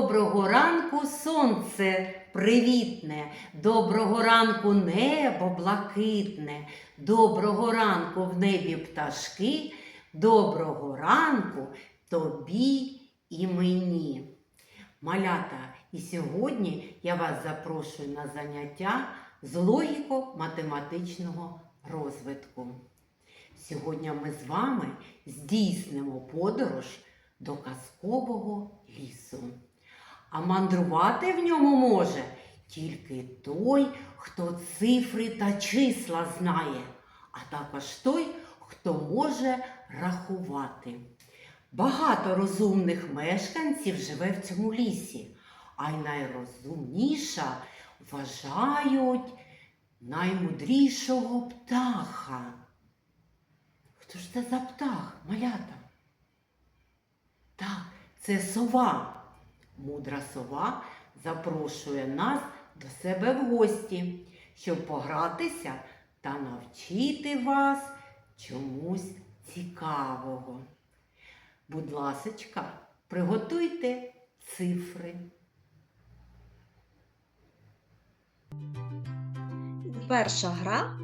Доброго ранку сонце привітне, доброго ранку небо блакитне, доброго ранку в небі пташки, доброго ранку тобі і мені. Малята, і сьогодні я вас запрошую на заняття з логіко-математичного розвитку. Сьогодні ми з вами здійснимо подорож до казкового лісу. А мандрувати в ньому може тільки той, хто цифри та числа знає, а також той, хто може рахувати. Багато розумних мешканців живе в цьому лісі, а й найрозумніша вважають наймудрішого птаха. Хто ж це за птах, малята? Так, це сова. Мудра сова запрошує нас до себе в гості, щоб погратися та навчити вас чомусь цікавого. Будь ласочка, приготуйте цифри. Перша гра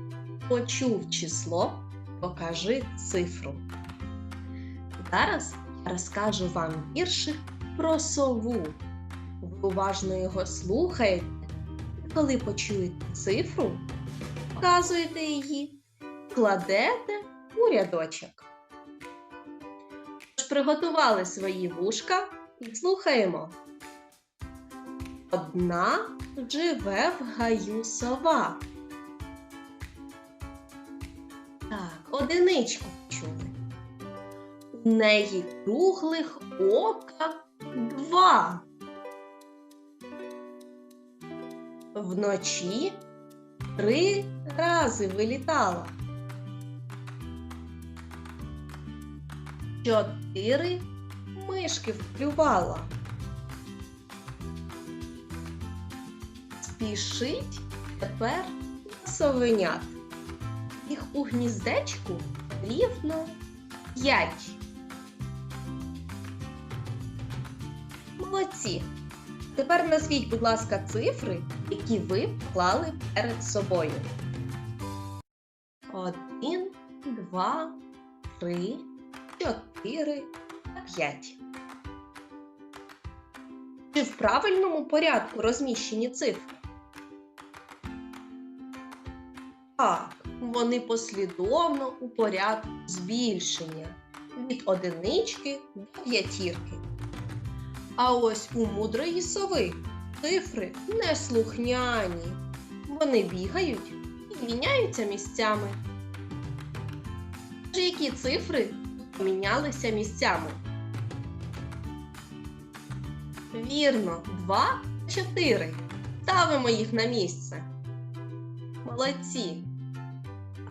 почув число, покажи цифру. Зараз розкажу вам віршик про сову. Ви уважно його слухаєте. І коли почуєте цифру, показуєте її, кладете у рядочок. Тож приготували свої вушка і слухаємо. Одна живе в гаю сова. Так, одиничку чули. У неї круглих ока два. Вночі три рази вилітала. Чотири мишки вклювала. Спішить тепер на совенят. Їх у гніздечку рівно п'ять. Молодці! Тепер назвіть, будь ласка, цифри, які ви вклали перед собою. Один, два, три, чотири, п'ять. Чи в правильному порядку розміщені цифри? Так, вони послідовно у порядку збільшення від одинички до п'ятірки. А ось у мудрої сови цифри неслухняні. Вони бігають і міняються місцями. Тож які цифри помінялися місцями? Вірно, 2 4. Ставимо їх на місце. Молодці.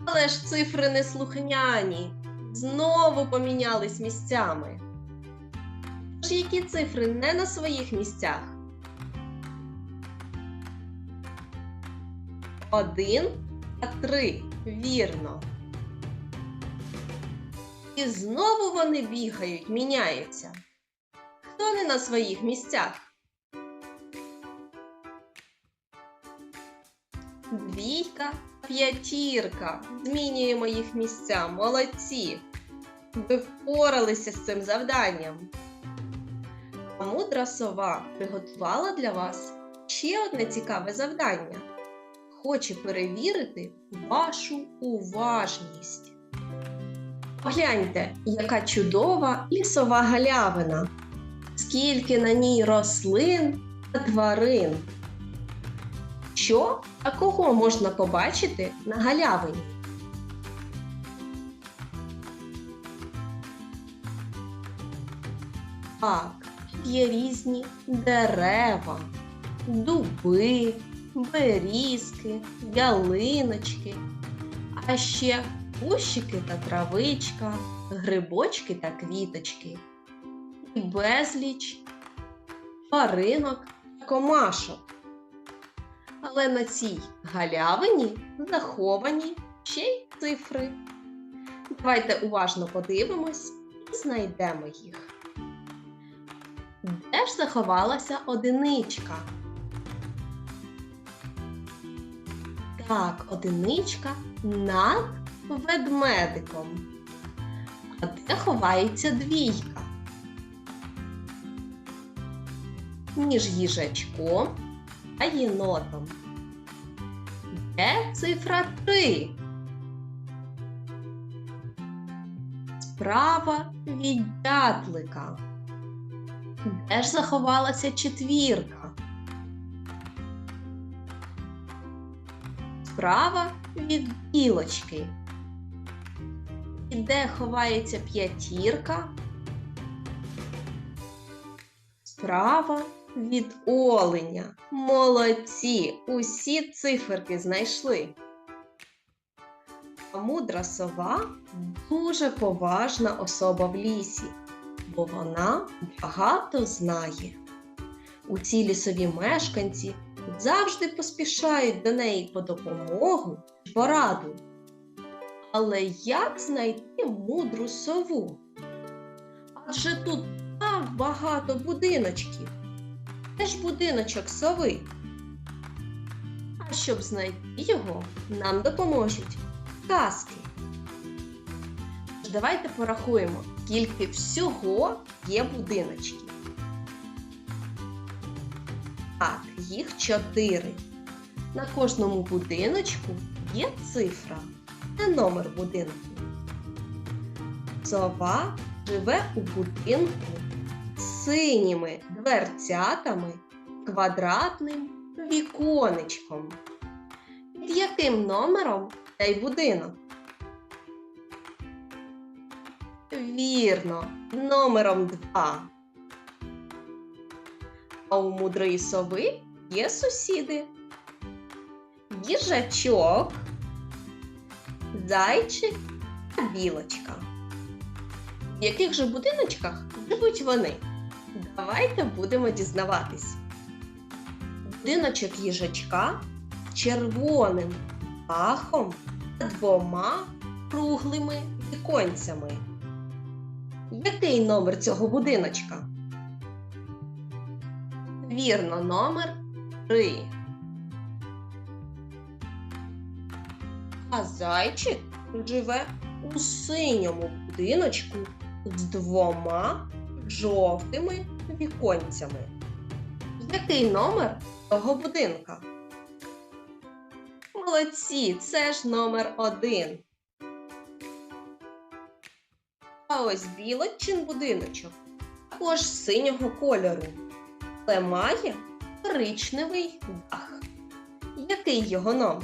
Але ж цифри неслухняні. Знову помінялись місцями. Тож які цифри не на своїх місцях? Один та три. Вірно. І знову вони бігають, міняються. Хто не на своїх місцях? Двійка, п'ятірка. Змінюємо їх місця. Молодці. Ви впоралися з цим завданням. Мудра сова приготувала для вас ще одне цікаве завдання. Хоче перевірити вашу уважність. Погляньте, яка чудова лісова галявина. Скільки на ній рослин та тварин. Що та кого можна побачити на галявині? Так, є різні дерева, дуби, берізки, ялиночки, а ще кущики та травичка, грибочки та квіточки, і безліч тваринок та комашок. Але на цій галявині заховані ще й цифри. Давайте уважно подивимось і знайдемо їх. Де ж заховалася одиничка? Так, одиничка над ведмедиком. А де ховається двійка? Між їжачком та єнотом. Де цифра 3? Справа від дятлика. Де ж заховалася четвірка? Справа від білочки. І де ховається п'ятірка? Справа від оленя. Молодці! Усі циферки знайшли. А мудра сова дуже поважна особа в лісі, бо вона багато знає. Усі лісові мешканці завжди поспішають до неї по допомогу пораду. Але як знайти мудру сову? Адже тут так багато будиночків. Де ж будиночок сови? А щоб знайти його, нам допоможуть казки. Тож Давайте порахуємо, скільки всього є будиночків. Так, їх чотири. На кожному будиночку є цифра та номер будинку. Сова живе у будинку з синіми дверцятами, квадратним віконечком. Під яким номером цей будинок? Вірно, номером 2. А у мудрої сови є сусіди. Їжачок, зайчик та білочка. В яких же будиночках живуть вони? Давайте будемо дізнаватись. Будиночок їжачка з червоним дахом та двома круглими віконцями. Який номер цього будиночка? Вірно, номер 3. А зайчик живе у синьому будиночку з двома жовтими віконцями. Який номер того будинка? Молодці, це ж номер один. Ось білочин будиночок також синього кольору, але має коричневий дах. Який його номер?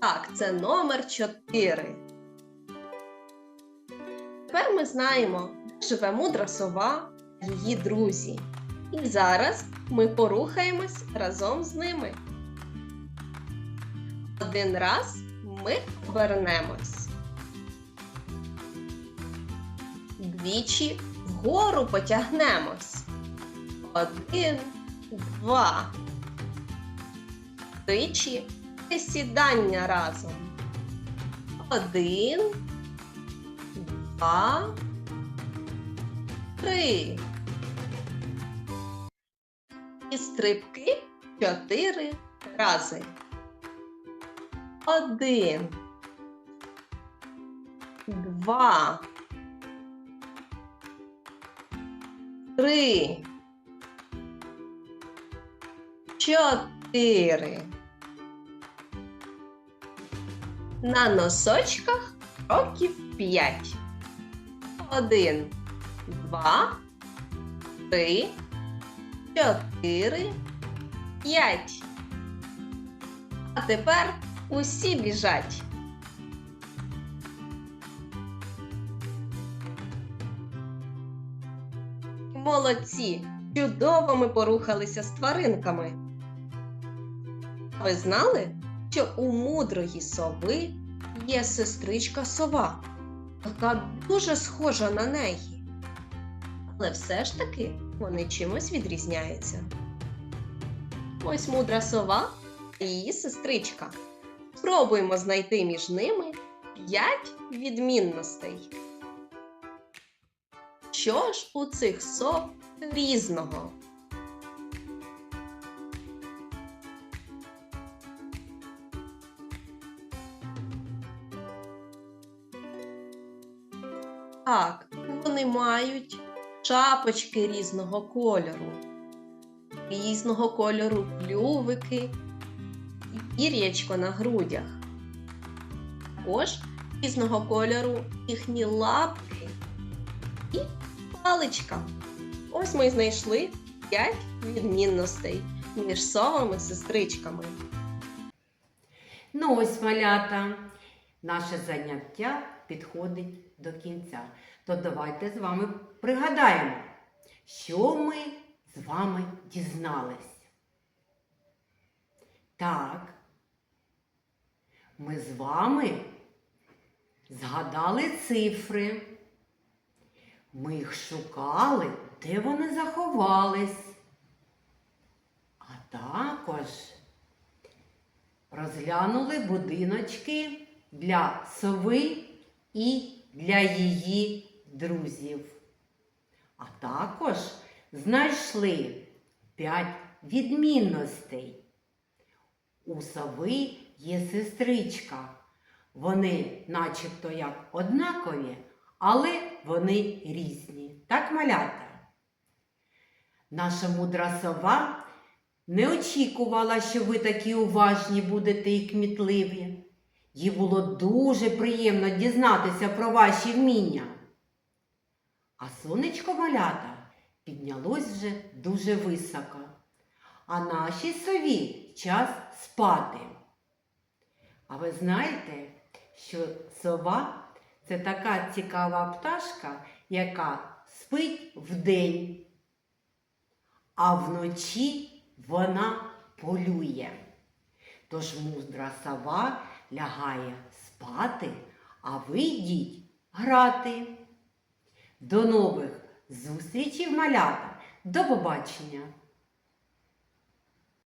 Так, це номер 4. Тепер ми знаємо, де живе мудра сова та її друзі. І зараз ми порухаємось разом з ними. Один раз ми повернемось. Двічі вгору потягнемось. Один, два. Тричі сідання разом. Один, два, три. І стрибки чотири рази. Один. Два. Три. Чотири. На носочках років п'ять. Один, два, три, чотири, п'ять. А тепер усі біжать. Молодці! Чудово ми порухалися з тваринками. Ви знали, що у мудрої сови є сестричка сова, яка дуже схожа на неї. Але все ж таки вони чимось відрізняються. Ось мудра сова та її сестричка. Спробуємо знайти між ними п'ять відмінностей. Що ж у цих сов різного? Так, вони мають шапочки різного кольору, різного кольору клювики і пір'ячко на грудях. Також різного кольору їхні лапки і паличка. Ось ми знайшли 5 відмінностей між совами-сестричками. Ну ось малята. Наше заняття підходить до кінця. То давайте з вами пригадаємо, що ми з вами дізнались. Так, ми з вами згадали цифри. Ми їх шукали, де вони заховались. А також розглянули будиночки для сови і для її друзів. А також знайшли п'ять відмінностей. У сови є сестричка. Вони начебто як однакові, але вони різні. Так малята? Наша мудра сова не очікувала, що ви такі уважні будете і кмітливі. Їй було дуже приємно дізнатися про ваші вміння. А сонечко малята піднялось вже дуже високо. А нашій сові час спати. А ви знаєте, що сова це така цікава пташка, яка спить вдень, а вночі вона полює. Тож мудра сова лягає спати, а ви йдіть грати. До нових зустрічей, малята! До побачення!